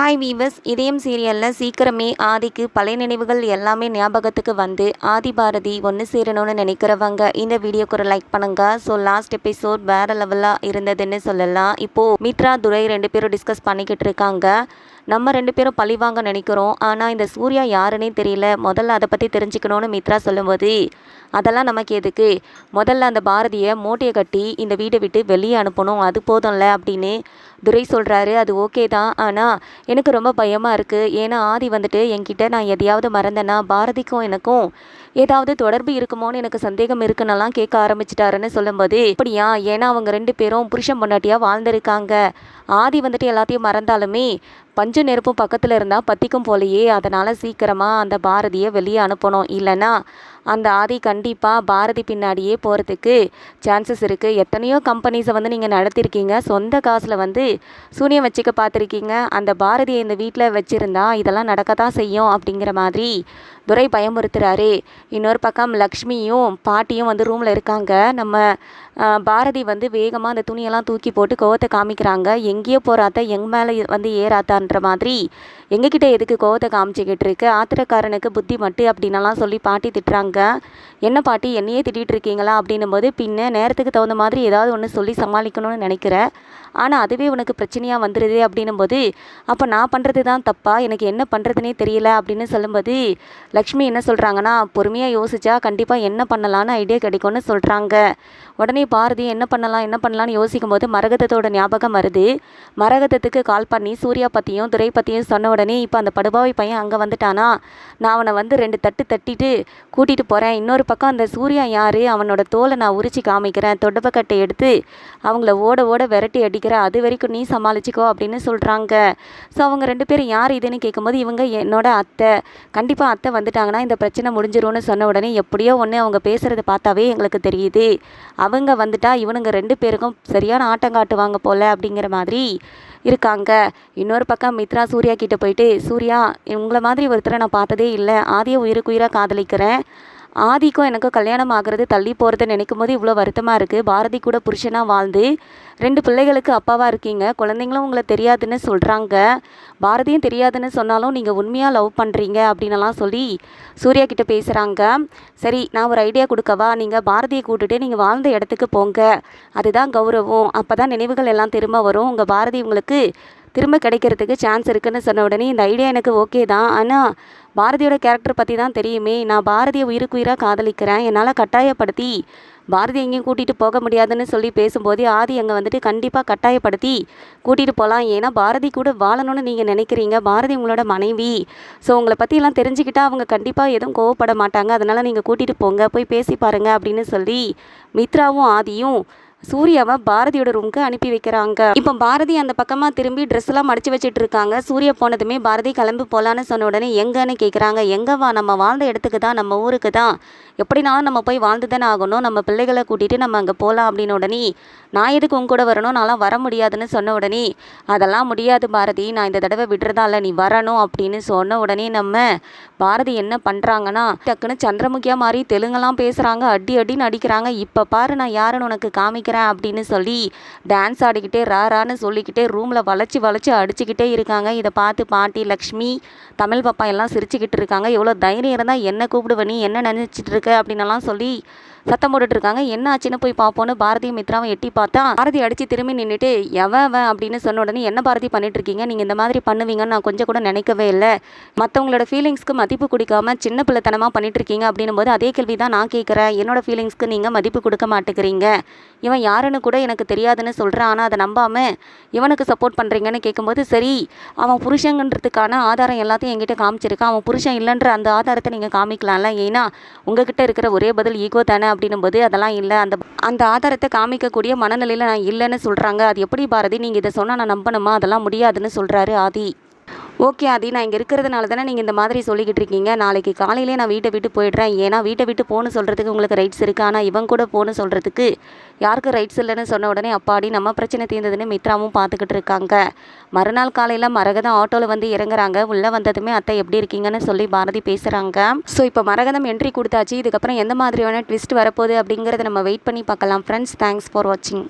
Hi viewers இதயம் சீரியலில் சீக்கிரமே ஆதிக்கு பழைய நினைவுகள் எல்லாமே ஞாபகத்துக்கு வந்து ஆதி பாரதி ஒன்று சேரணும்னு நினைக்கிறவங்க இந்த வீடியோக்கு ஒரு லைக் பண்ணுங்க. ஸோ லாஸ்ட் எபிசோட் வேற லெவலாக இருந்ததுன்னு சொல்லலாம். இப்போது மித்ரா துரை ரெண்டு பேரும் டிஸ்கஸ் பண்ணிக்கிட்டு இருக்காங்க. நம்ம ரெண்டு பேரும் பழி வாங்க நினைக்கிறோம். ஆனால் இந்த சூர்யா யாருன்னே தெரியல. முதல்ல அதை பற்றி தெரிஞ்சுக்கணும்னு மித்ரா சொல்லும்போது அதெல்லாம் நமக்கு எதுக்கு? முதல்ல அந்த பாரதியை மூட்டையை கட்டி இந்த வீடை விட்டு வெளியே அனுப்பணும். அது போதும்ல அப்படின்னு துரை சொல்கிறாரு அது ஓகே தான். ஆனால் எனக்கு ரொம்ப பயமாக இருக்குது ஏன்னா ஆதி வந்துட்டு என்கிட்ட நான் எதையாவது மறந்தேன்னா பாரதிக்கும் எனக்கும் ஏதாவது தொடர்பு இருக்குமோன்னு எனக்கு சந்தேகம் இருக்குன்னெல்லாம் கேட்க ஆரம்பிச்சிட்டாருன்னு சொல்லும்போது அப்படியா ஏன்னா அவங்க ரெண்டு பேரும் புருஷன் பொண்டாட்டியாக வாழ்ந்திருக்காங்க. ஆதி வந்துட்டு எல்லாத்தையும் மறந்தாலுமே பஞ்சு நெருப்பும் பக்கத்தில் இருந்தால் பற்றிக்கும் போலையே. அதனால் சீக்கிரமாக அந்த பாரதியை வெளியே அனுப்பணும். இல்லைன்னா அந்த ஆதி கண்டிப்பாக பாரதி பின்னாடியே போகிறதுக்கு சான்சஸ் இருக்குது எத்தனையோ கம்பெனிஸை வந்து நீங்கள் நடத்திருக்கீங்க. சொந்த காசில் வந்து சூனியம் வச்சுக்க பார்த்துருக்கீங்க. அந்த பாரதியை இந்த வீட்டில் வச்சுருந்தா இதெல்லாம் நடக்க தான் செய்யும் அப்படிங்கிற மாதிரி துரை பயமுறுத்துறாரு. இன்னொரு பக்கம் லக்ஷ்மியும் பாட்டியும் வந்து ரூமில் இருக்காங்க. நம்ம பாரதி வந்து வேகமாக அந்த துணியெல்லாம் தூக்கி போட்டு கோவத்தை காமிக்கிறாங்க. எங்கேயோ போகிறாத்த எங்க மேலே வந்து ஏறாத்தான்ற மாதிரி எங்ககிட்ட எதுக்கு கோவத்தை காமிச்சிக்கிட்டு இருக்கு ஆத்திரக்காரனுக்கு புத்தி மட்டு அப்படின்னலாம் சொல்லி பாட்டி திட்டுறாங்க. என்ன பாட்டி என்னையே திட்டிகிட்டு இருக்கீங்களா? அப்படின்னும் போது பின்ன நேரத்துக்கு தகுந்த மாதிரி ஏதாவது ஒன்று சொல்லி சமாளிக்கணும்னு நினைக்கிறேன் ஆனால் அதுவே உனக்கு பிரச்சனையாக வந்துடுது அப்படின்னும் போது அப்போ நான் பண்ணுறது தான் தப்பா? எனக்கு என்ன பண்ணுறதுனே தெரியல அப்படின்னு சொல்லும்போது லக்ஷ்மி என்ன சொல்கிறாங்கன்னா பொறுமையாக யோசிச்சா கண்டிப்பாக என்ன பண்ணலான்னு ஐடியா கிடைக்கும்னு சொல்கிறாங்க உடனே பாரதி என்ன பண்ணலாம் என்ன பண்ணலான்னு யோசிக்கும் போது மரகதத்தோட ஞாபகம் வருது. மரகதத்துக்கு கால் பண்ணி சூர்யா பற்றியும் துரை பற்றியும் சொன்ன உடனே இப்போ அந்த படுபாவை பையன் அங்கே வந்துட்டானா? நான் அவனை வந்து ரெண்டு தட்டு தட்டிட்டு கூட்டிகிட்டு போகிறேன் இன்னொரு பக்கம் அந்த சூர்யா யார்? அவனோட தோலை நான் உரிச்சு காமிக்கிறேன். தொடப்பக்கட்டை எடுத்து அவங்கள ஓட ஓட விரட்டி அடி அடிக்கிறேன் அது வரைக்கும் நீ சமாளிச்சிக்கோ அப்படின்னு சொல்கிறாங்க ஸோ அவங்க ரெண்டு பேரும் யார் இதுன்னு கேட்கும்போது இவங்க என்னோட அத்தை. கண்டிப்பாக அத்தை வந்துட்டாங்கன்னா இந்த பிரச்சனை முடிஞ்சிரும்னு சொன்ன உடனே எப்படியோ ஒன்று அவங்க பேசுகிறத பார்த்தாவே எங்களுக்கு தெரியுது. அவங்க வந்துட்டா இவனுங்க ரெண்டு பேருக்கும் சரியான ஆட்டம் காட்டுவாங்க போல அப்படிங்கிற மாதிரி இருக்காங்க. இன்னொரு பக்கம் மித்ரா சூர்யா கிட்டே போயிட்டு சூர்யா உங்களை மாதிரி ஒருத்தரை நான் பார்த்ததே இல்லை. ஆதிய உயிருக்குயிராக காதலிக்கிறேன். ஆதிக்கும் எனக்கும் கல்யாணம் ஆகிறது தள்ளி போகிறத நினைக்கும் போது இவ்வளோ வருத்தமாக இருக்குது பாரதி கூட புருஷனாக வாழ்ந்து ரெண்டு பிள்ளைகளுக்கு அப்பாவாக இருக்கீங்க. குழந்தைங்களும் உங்களை தெரியாதுன்னு சொல்கிறாங்க பாரதியும் தெரியாதுன்னு சொன்னாலும் நீங்கள் உண்மையாக லவ் பண்ணுறீங்க அப்படின்னலாம் சொல்லி சூர்யா கிட்டே பேசுகிறாங்க சரி நான் ஒரு ஐடியா கொடுக்கவா? நீங்கள் பாரதியை கூட்டுட்டு நீங்கள் வாழ்ந்த இடத்துக்கு போங்க. அதுதான் கௌரவம். அப்போ தான் நினைவுகள் எல்லாம் திரும்ப வரும். உங்கள் பாரதி உங்களுக்கு திரும்ப கிடைக்கிறதுக்கு சான்ஸ் இருக்குதுன்னு சொன்ன உடனே இந்த ஐடியா எனக்கு ஓகே தான். ஆனால் பாரதியோட கேரக்டர் பற்றி தான் தெரியுமே. நான் பாரதியை உயிருக்கு உயிராக காதலிக்கிறேன். என்னால் கட்டாயப்படுத்தி பாரதி எங்கேயும் கூட்டிகிட்டு போக முடியாதுன்னு சொல்லி பேசும்போது ஆதி அங்கே வந்துட்டு கண்டிப்பாக கட்டாயப்படுத்தி கூட்டிகிட்டு போகலாம் ஏன்னா பாரதி கூட வாழணும்னு நீங்கள் நினைக்கிறீங்க. பாரதி உங்களோட மனைவி. ஸோ உங்களை பற்றியெல்லாம் தெரிஞ்சுக்கிட்டால் அவங்க கண்டிப்பாக எதுவும் கோவப்பட மாட்டாங்க. அதனால் நீங்கள் கூட்டிகிட்டு போங்க. போய் பேசி பாருங்கள் அப்படின்னு சொல்லி மித்ராவும் ஆதியும் சூர்யாவை பாரதியோட ரூமுக்கு அனுப்பி வைக்கிறாங்க. இப்போ பாரதி அந்த பக்கமாக திரும்பி ட்ரெஸ் எல்லாம் மடிச்சு வச்சுட்டு இருக்காங்க சூர்யா போனதுமே பாரதி கிளம்பி போகலான்னு சொன்ன உடனே எங்கன்னு கேட்குறாங்க எங்கவா நம்ம வாழ்ந்த இடத்துக்கு தான் நம்ம ஊருக்கு தான். எப்படினாலும் நம்ம போய் வாழ்ந்து தானே ஆகணும். நம்ம பிள்ளைகளை கூட்டிகிட்டு நம்ம அங்கே போகலாம் அப்படின்னு உடனே நான் எதுக்கு உங்க கூட வரணும்? நான்லாம் வர முடியாதுன்னு சொன்ன உடனே அதெல்லாம் முடியாது பாரதி. நான் இந்த தடவை விடுறதா இல்லை. நீ வரணும் அப்படின்னு சொன்ன உடனே நம்ம பாரதி என்ன பண்ணுறாங்கன்னா டக்குன்னு சந்திரமுகியா மாதிரி தெலுங்கெல்லாம் பேசுகிறாங்க அடி அடின்னு அடிக்கிறாங்க. இப்போ பாரு நான் யாருன்னு உனக்கு வைக்கிறேன் அப்படின்னு சொல்லி டான்ஸ் ஆடிக்கிட்டே ராரான்னு சொல்லிக்கிட்டே ரூமில் வளைச்சி வளைச்சி அடிச்சுக்கிட்டே இருக்காங்க. இதை பார்த்து பாட்டி லக்ஷ்மி தமிழ் பாப்பா எல்லாம் சிரிச்சுக்கிட்டு இருக்காங்க. எவ்வளோ தைரியம் இருந்தால் என்ன கூப்பிடுவ நீ என்ன நினச்சிட்டு இருக்க அப்படின்னலாம் சொல்லி சத்தம் போட்டுட்ருக்காங்க. என்ன ஆச்சுன்னு போய் பார்ப்போன்னு பாரதி மித்ராவை எட்டி பார்த்தா பாரதி அடிச்சு திரும்பி நின்றுட்டு எவன் அப்படின்னு சொன்ன உடனே என்ன பாரதி பண்ணிட்டு இருக்கீங்க நீங்கள் இந்த மாதிரி பண்ணுவீங்கன்னு நான் கொஞ்சம் கூட நினைக்கவே இல்லை. மற்றவங்களோட ஃபீலிங்ஸ்க்கு மதிப்பு கொடுக்காம சின்ன பிள்ளைத்தனமாக பண்ணிட்டு இருக்கீங்க அப்படின்னும் போது அதே கேள்வி தான் நான் கேட்குறேன். என்னோட ஃபீலிங்ஸ்க்கு நீங்கள் மதிப்பு கொடுக்க மாட்டேங்கிறீங்க. இவன் யாருன்னு கூட எனக்கு தெரியாதுன்னு சொல்கிறேன் ஆனால் அதை நம்பாமல் இவனுக்கு சப்போர்ட் பண்ணுறீங்கன்னு கேட்கும்போது சரி அவன் புருஷங்கன்றதுக்கான ஆதாரம் எல்லாத்தையும் என்கிட்ட காமிச்சிருக்கான். அவன் புருஷன் இல்லைன்ற அந்த ஆதாரத்தை நீங்கள் காமிக்கலாம்ல. ஏன்னா உங்ககிட்ட இருக்கிற ஒரே பதில் ஈகோ தானே அப்படின்னும் போது அதெல்லாம் இல்லை. அந்த அந்த ஆதாரத்தை காமிக்கக்கூடிய மனநிலையில் நான் இல்லைன்னு சொல்கிறாங்க அது எப்படி பாரதி? நீங்கள் இதை சொன்னால் நான் நம்பணுமா? அதெல்லாம் முடியாதுன்னு சொல்கிறாரு ஆதி. ஓகே ஆதி நான் இங்கே இருக்கிறதுனால தானே நீங்கள் இந்த மாதிரி சொல்லிக்கிட்டு இருக்கீங்க. நாளைக்கு காலையிலே நான் வீட்டை விட்டு போயிடுறேன். ஏன்னா வீட்டை விட்டு போகணும் சொல்கிறதுக்கு உங்களுக்கு ரைட்ஸ் இருக்குது ஆனால் இவன் கூட போகணும் சொல்கிறதுக்கு யாருக்கும் ரைட்ஸ் இல்லைன்னு சொன்ன உடனே அப்பாடி நம்ம பிரச்சனை தீர்ந்ததுன்னு மித்ராவும் பார்த்துக்கிட்டு இருக்காங்க. மறுநாள் காலையில் மரகதம் ஆட்டோவில் வந்து இறங்குறாங்க. உள்ளே வந்ததுமே அத்தை எப்படி இருக்கீங்கன்னு சொல்லி பாரதி பேசுகிறாங்க ஸோ இப்போ மரகதம் என்ட்ரி கொடுத்தாச்சு. இதுக்கப்புறம் எந்த மாதிரியான ட்விஸ்ட் வரப்போகுது அப்படிங்கிறத நம்ம வெயிட் பண்ணி பார்க்கலாம். ஃப்ரெண்ட்ஸ் தேங்க்ஸ் ஃபார் வாட்சிங்